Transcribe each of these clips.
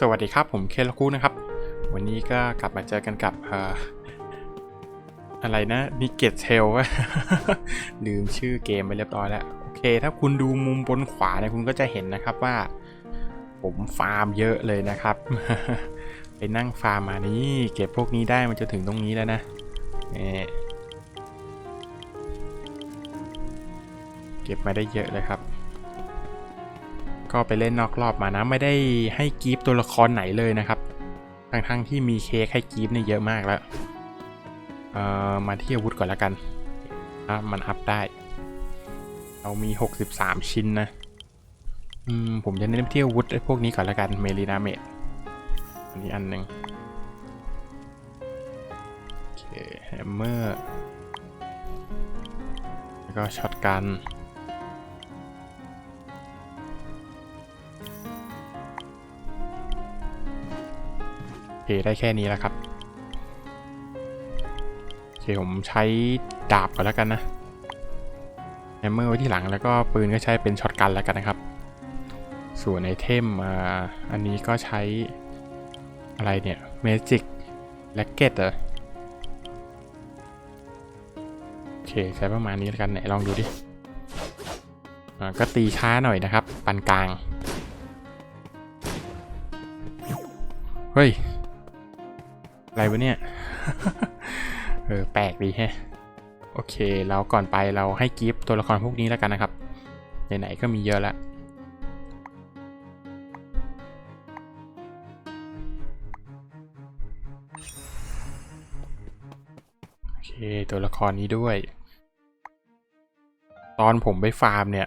สวัสดีครับผมเคลคูนะครับ วันนี้ก็กลับมาเจอกันกับออะไรนะนิกเกตเทลลืมชื่อเกมไปเรียบร้อยแล้วโอเค ถ้าคุณดูมุมบนขวาเนี่ยคุณก็จะเห็นนะครับว่า ผมฟาร์มเยอะเลยนะครับ ไปนั่งฟาร์มมานี่เก็บพวกนี้ได้มันจะถึงตรงนี้แล้วนะนี่เก็บมาได้เยอะเลยครับ ก็ไปเล่นนอกรอบมานะ ไม่ได้ให้กีฟตัวละครไหนเลยนะครับ ทั้งๆที่มีเค้กให้กีฟเนี่ยเยอะมากแล้ว เอ่อ มาที่อาวุธก่อนล้วกันอะมันอัพได้ เรามี 63 ชิ้นนะ อืม ผมจะเน้นที่อาวุธไอ้พวกนี้ก่อนล้วกัน เมลีนาเมดอันนี้อันหนึ่งโอเคแฮมเมอร์ แล้วก็ช็อตกัน ได้แค่นี้แล้วครับโอเคผมใช้ดาบก่อนแล้วกันนะแฮมเมอร์ไว้ที่หลังแล้วก็ปืนก็ใช้เป็นช็อตกันแล้วกันนะครับ ส่วนไอเทมอ่าอันนี้ก็ใช้อะไรเนี่ยเมจิกแล็กเก็ตเหรอโอเคใช้ประมาณนี้แล้วกันไหนลองดูดิอ่าก็ตีช้าหน่อยนะครับปานกลาง เฮ้ย อะไรวะเนี่ย เออแปลกดีแฮะ โอเคเราก่อนไปเราให้กิฟต์ตัวละครพวกนี้แล้วกันนะครับ ไหนๆก็มีเยอะแล้วโอเคตัวละครนี้ด้วย ตอนผมไปฟาร์มเนี่ย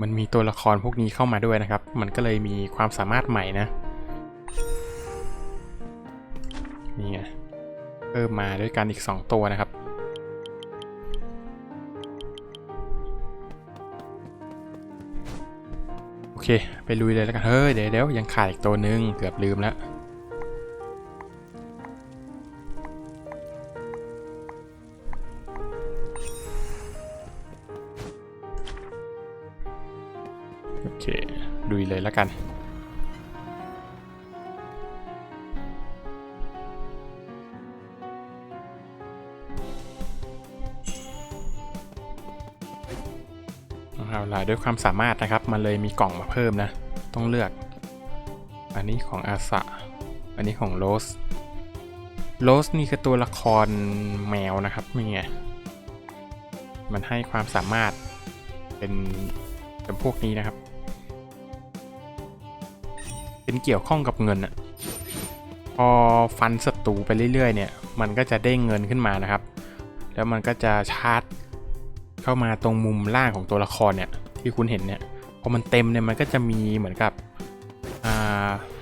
มันมีตัวละครพวกนี้เข้ามาด้วยนะครับ มันก็เลยมีความสามารถใหม่นะ นี่ไงเพิ่มมาด้วยกันอีก 2 ตัวนะครับ โอเค ไปลุยเลยแล้วกัน เฮ้ย เดี๋ยวเดี๋ยวยังขาดอีกตัวหนึ่งเกือบลืมแล้ว โอเคลุยเลยแล้วกัน ด้วยความสามารถนะครับ มันเลยมีกล่องมาเพิ่มนะ ต้องเลือก อันนี้ของอาสะ อันนี้ของโรส โรสนี่คือตัวละครแมวนะครับนี่ไง มันให้ความสามารถเป็นเป็นพวกนี้นะครับ เป็นเกี่ยวข้องกับเงินอะพอฟันศัตรูไปเรื่อยๆเนี่ย มันก็จะเด้เงินขึ้นมานะครับ แล้วมันก็จะชาร์จเข้ามาตรงมุมล่างของตัวละครเนี่ย ที่คุณเห็นเนี่ยพอมันเต็มเนี่ยมันก็จะมีเหมือนกับ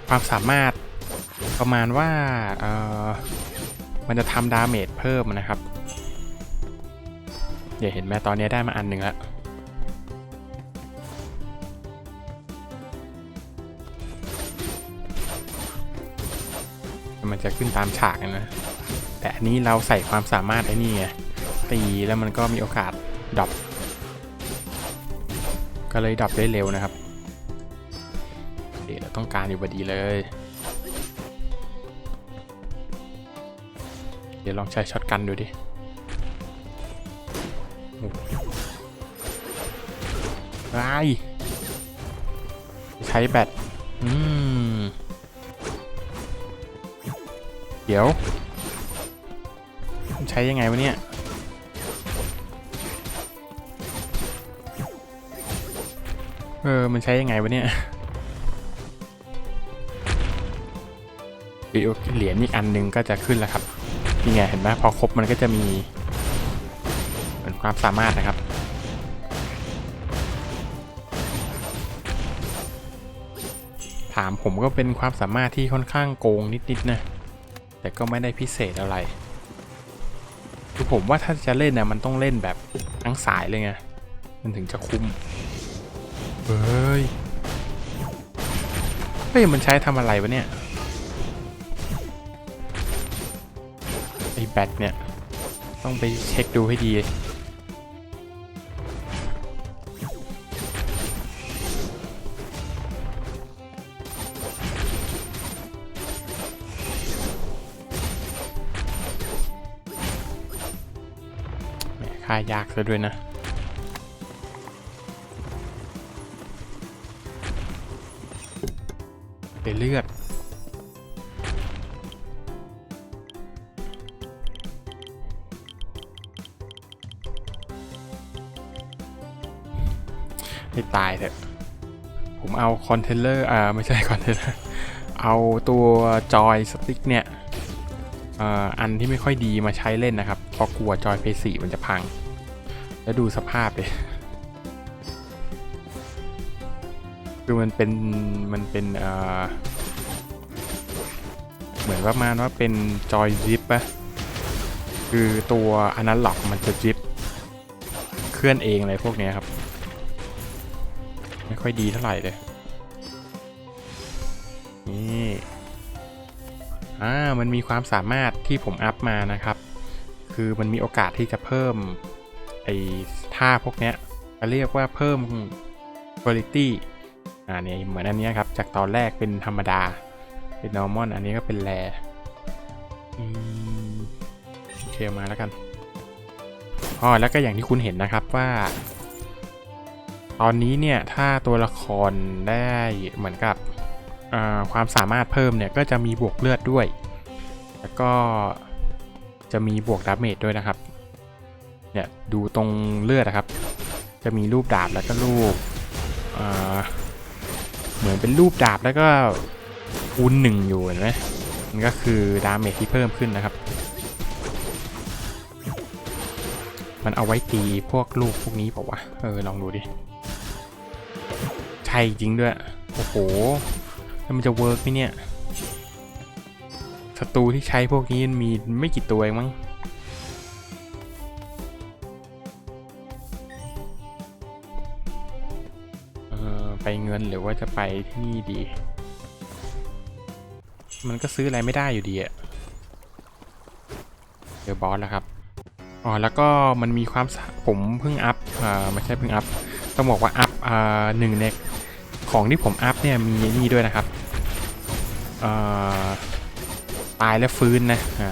ความสามารถประมาณว่ามันจะทำดาเมจเพิ่มนะครับเดี๋ยวเห็นไหมตอนนี้ได้มาอันหนึ่งแล้วมันจะขึ้นตามฉากนะ แต่อันนี้เราใส่ความสามารถไอ้นี่ไงตีแล้วมันก็มีโอกาสดรอป ก็เลยดรอปได้เร็วนะครับเดี๋ยวเราต้องการอยู่พอดีเลย เดี๋ยวลองใช้ช็อตกันดูดิไรใช้แบตอืมเดี๋ยว ใช้ยังไงวะเนี่ย เออ มันใช้ยังไงวะเนี่ยเหรียญอีกอันหนึงก็จะขึ้นแล้วครับนี่ไงเห็นไหมพอครบมันก็จะมีเหมือนความสามารถนะครับ ถามผมก็เป็นความสามารถที่ค่อนข้างโกงนิดๆนะ แต่ก็ไม่ได้พิเศษอะไรคือผมว่าถ้าจะเล่นนะมันต้องเล่นแบบทั้งสายเลยไงมันถึงจะคุ้ม เฮ้ย เฮ้ย มันใช้ทำอะไรวะเนี่ย ไอ้แบตเนี่ย ต้องไปเช็คดูให้ดีค่ายากซะด้วยนะ เลือดให้ตายเถอะ ผมเอาคอนเทนเลอร์ อ่า ไม่ใช่คอนเทนเลอร์ เอาตัวจอยสติ๊กเนี่ยอ่ออันที่ไม่ค่อยดีมาใช้เล่นนะครับ เพราะกลัวจอยเพย์สีมันจะพัง แล้วดูสภาพเลย คือมันเป็นมันเป็นเอ่อเหมือนประมาณว่าเป็นจอยซิปปะคือตัวอนาล็อกมันจะซิปเคลื่อนเองอะไรพวกเนี้ยครับ ไม่ค่อยดีเท่าไหร่เลย นี่อ่ามันมีความสามารถที่ผมอัพมานะครับ คือมันมีโอกาสที่จะเพิ่มไอ้ท่าพวกเนี้ยเรียกว่าเพิ่ม quality อ่าเนี่ยเหมือนอันนี้ครับ จากตอนแรกเป็นธรรมดา เป็น normal อันนี้ก็เป็นแรอืมโอเคมาแล้วกันอ๋อแล้วก็อย่างที่คุณเห็นนะครับว่า ตอนนี้เนี่ย ถ้าตัวละครได้เหมือนกับความสามารถเพิ่มเนี่ย ก็จะมีบวกเลือดด้วย แล้วก็จะมีบวกดาเมจด้วยนะครับ เนี่ยดูตรงเลือดนะครับ จะมีรูปดาบแล้วก็รูปอ่า เหมือนเป็นรูปดาบแล้วก็คูณหนึ่งอยู่เห็นไหมมันก็คือดาเมจที่เพิ่มขึ้นนะครับ มันเอาไว้ตีพวกลูกพวกนี้เปล่าวะ เออ ลองดูดิ ใช่จริงด้วย โอ้โห แล้วมันจะเวิร์กไหมเนี่ยศัตรูที่ใช้พวกนี้มีไม่กี่ตัวเองมั้ง นหรือว่าจะไปที่นี่ดี มันก็ซื้ออะไรไม่ได้อยู่ดีอะเจอบอสแล้วครับ อ๋อ แล้วก็มันมีความผมเพิ่งอัพอ่าไม่ใช่เพิ่งอัพ ต้องบอกว่าอัพอ่าหนึ่งในของที่ผมอัพเนี่ยมีนี่ด้วยนะครับอ่าตายแล้วฟื้นนะอ่า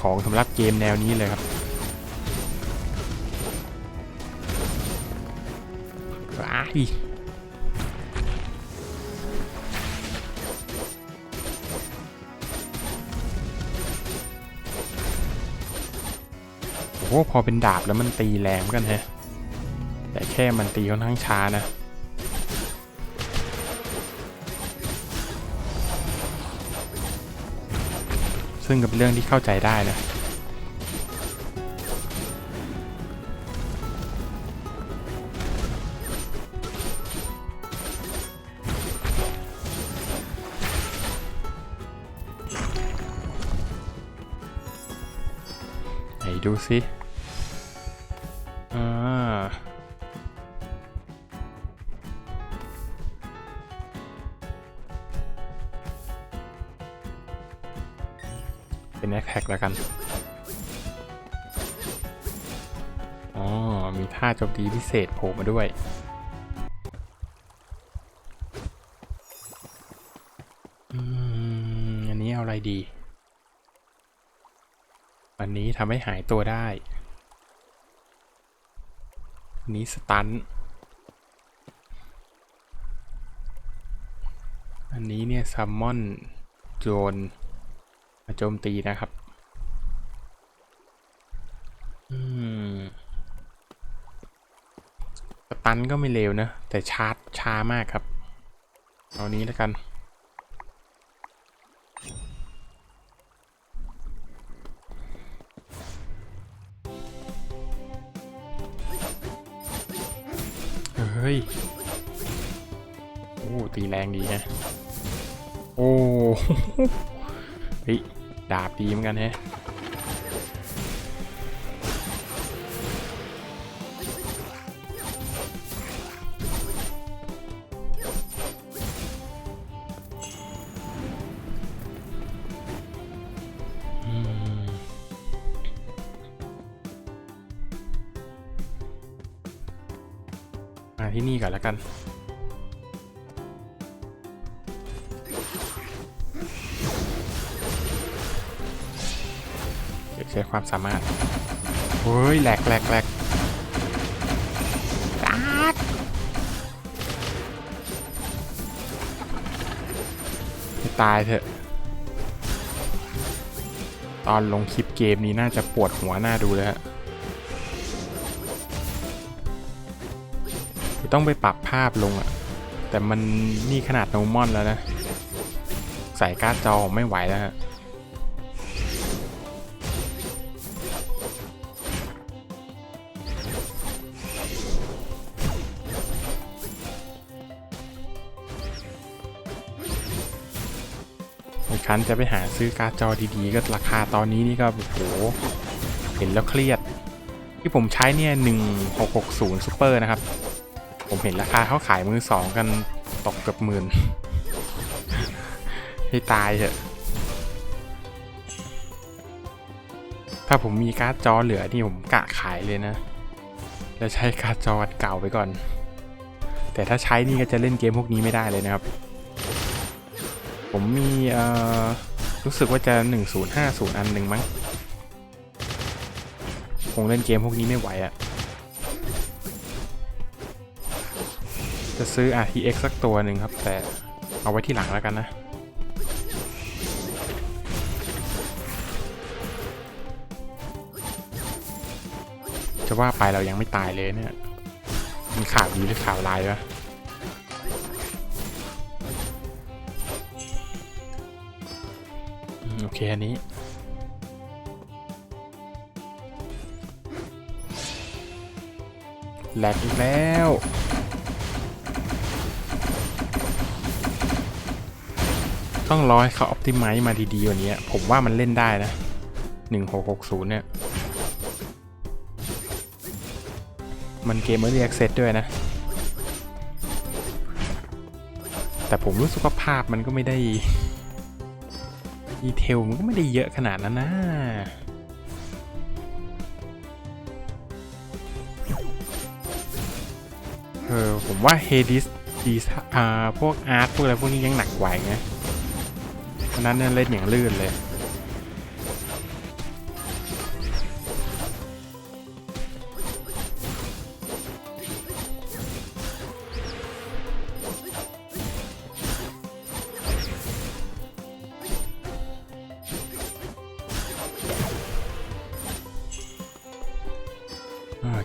ของสำหรับเกมแนวนี้เลยครับอ้า ยโอ้โหพอเป็นดาบแล้วมันตีแรงกันแฮะ แต่แค่มันตีค่อนข้างช้านะ ซึ่งก็เป็นเรื่องที่เข้าใจได้นะไหนดูสิ แล้วกัน อ๋อ มีท่าโจมตีพิเศษโผล่มาด้วย อืม อันนี้เอาอะไรดี อันนี้ทำให้หายตัวได้อันนี้สตัน อันนี้เนี่ยซัมมอนโจนมาโจมตีนะครับ อืมส ตันก็ไม่เร็วนะ แต่ชาร์จช้ามากครับเอานี้แล้วกัน เฮ้ย โอ้ ตีแรงดีนะ โอ้ เฮ้ย ดาบดีเหมือนกันแฮะ ที่นี่ก่อนแล้วกันเดี๋ยวใช้ความสามารถเฮ้ยแหลกแหลกแหลกจัดให้ตายเถอะ ตอนลงคลิปเกมนี้น่าจะปวดหัวหน้าดูเลยฮะ ต้องไปปรับภาพลงอะแต่มันนี่ขนาดโนมอนแล้วนะ ใส่การ์ดจอไม่ไหวแล้วฮะครั้นจะไปหาซื้อการ์ดจอดีๆ ก็ราคาตอนนี้นี่ก็โอ้โห เห็นแล้วเครียด ที่ผมใช้เนี่ย 1660 Super นะครับ ผมเห็นราคาเขาขายมือสองกันตกเกือบหมื่นให้ตายเถอะ ถ้าผมมีการ์ดจอเหลือนี่ผมกะขายเลยนะ แล้วใช้การ์ดจออันเก่าไปก่อน แต่ถ้าใช้นี่ก็จะเล่นเกมพวกนี้ไม่ได้เลยนะครับ ผมมีเอ่อรู้สึกว่าจะ 1050 อันหนึ่งมั้ง คงเล่นเกมพวกนี้ไม่ไหวอะ จะซื้อ RTX สักตัวหนึ่งครับ แต่เอาไว้ที่หลังแล้วกันนะ จะว่าไปเรายังไม่ตายเลยเนี่ย มันข่าวดีหรือข่าวร้ายวะโอเค อันนี้แลกอีกแล้ว ต้องรอให้เขาอ p ติ m i z e มาดีๆว่านี้ผมว่ามันเล่นได้นะ 1660 เนี่ย มันเกมเมอร์ a ี c เซ s ด้วยนะ แต่ผมรู้สึกว่าภาพมันก็ไม่ได้ดีเทลมันก็ไม่ได้เยอะขนาดนั้นนะเออผมว่าเฮดิสดีอ่าพวกอาร์ตพวกอะไรพวกนี้ยังหนักกว่าไง เพราะนั้นเนี่ยเล่นอย่างลื่นเลย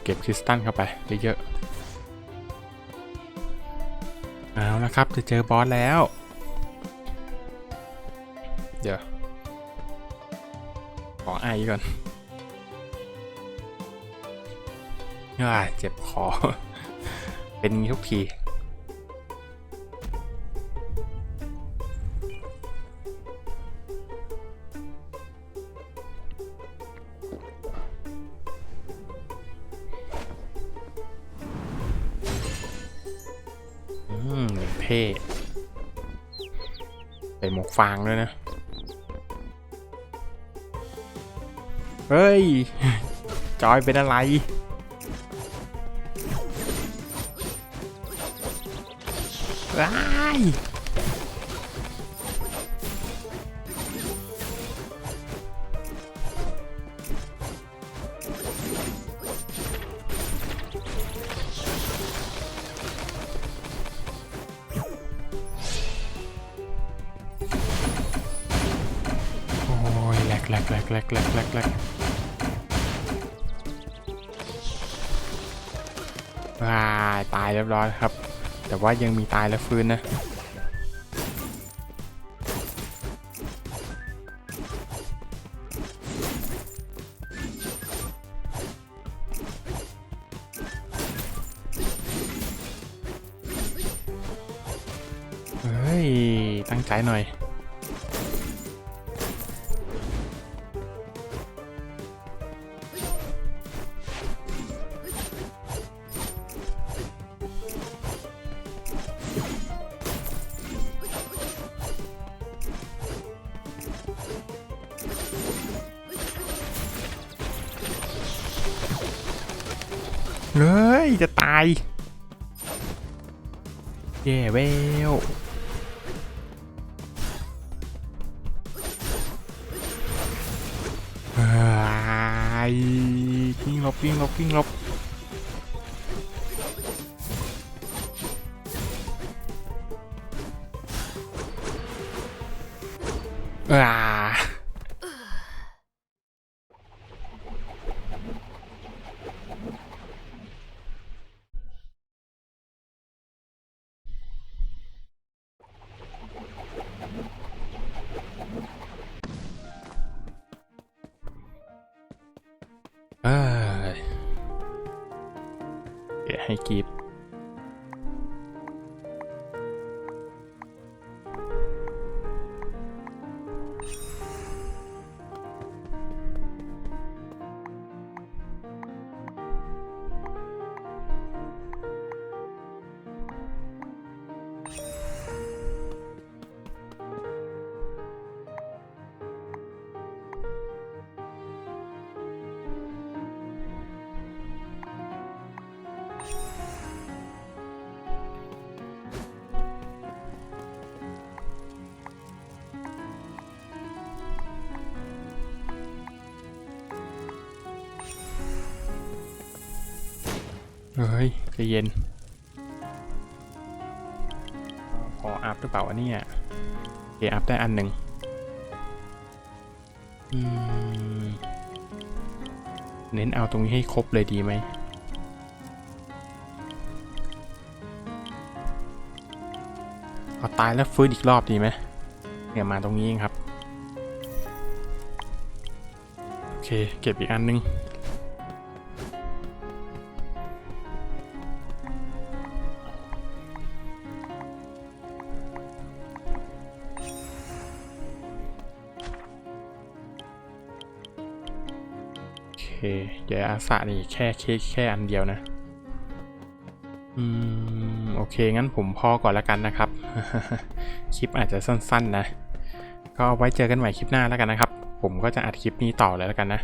เก็บคริสตัลเข้าไปเยอะๆเอาละครับจะเจอบอสแล้ว ดี๋ยว ขอไอก่อนอ่าเจ็บคอ เป็นงี้ทุกทีอืมเท่ใส่หมวกฟางด้วยนะ เฮ้ย จอยเป็นอะไร ว้ายโอ้ยแหลกแหลกแหลกแหลกแหลกแหลก ว้าตายเรียบร้อยครับ แต่ว่ายังมีตายแล้วฟื้นนะเฮ้ย ตั้งใจหน่อย เฮ้ย จะตาย แย่เวลเฮ้ยวิ่งลบวิ่งลบอ่า เฮ้ยใจเย็น พออัพหรือเปล่าวะเนี่ยโอเคอัพได้อันหนึ่งเน้นเอาตรงนี้ให้ครบเลยดีไหมเอาตายแล้วฟื้นอีกรอบดีไหมเนี่ยมาตรงนี้เองครับ โอเค เก็บอีกอันหนึง เดี๋ยวอาสานี่แค่เค้กแค่อันเดียวนะ อืม โอเค งั้นผมพอก่อนละกันนะครับ คลิปอาจจะสั้นๆนะ ก็ไว้เจอกันใหม่คลิปหน้าแล้วกันนะครับ ผมก็จะอัดคลิปนี้ต่อเลยแล้วกันนะ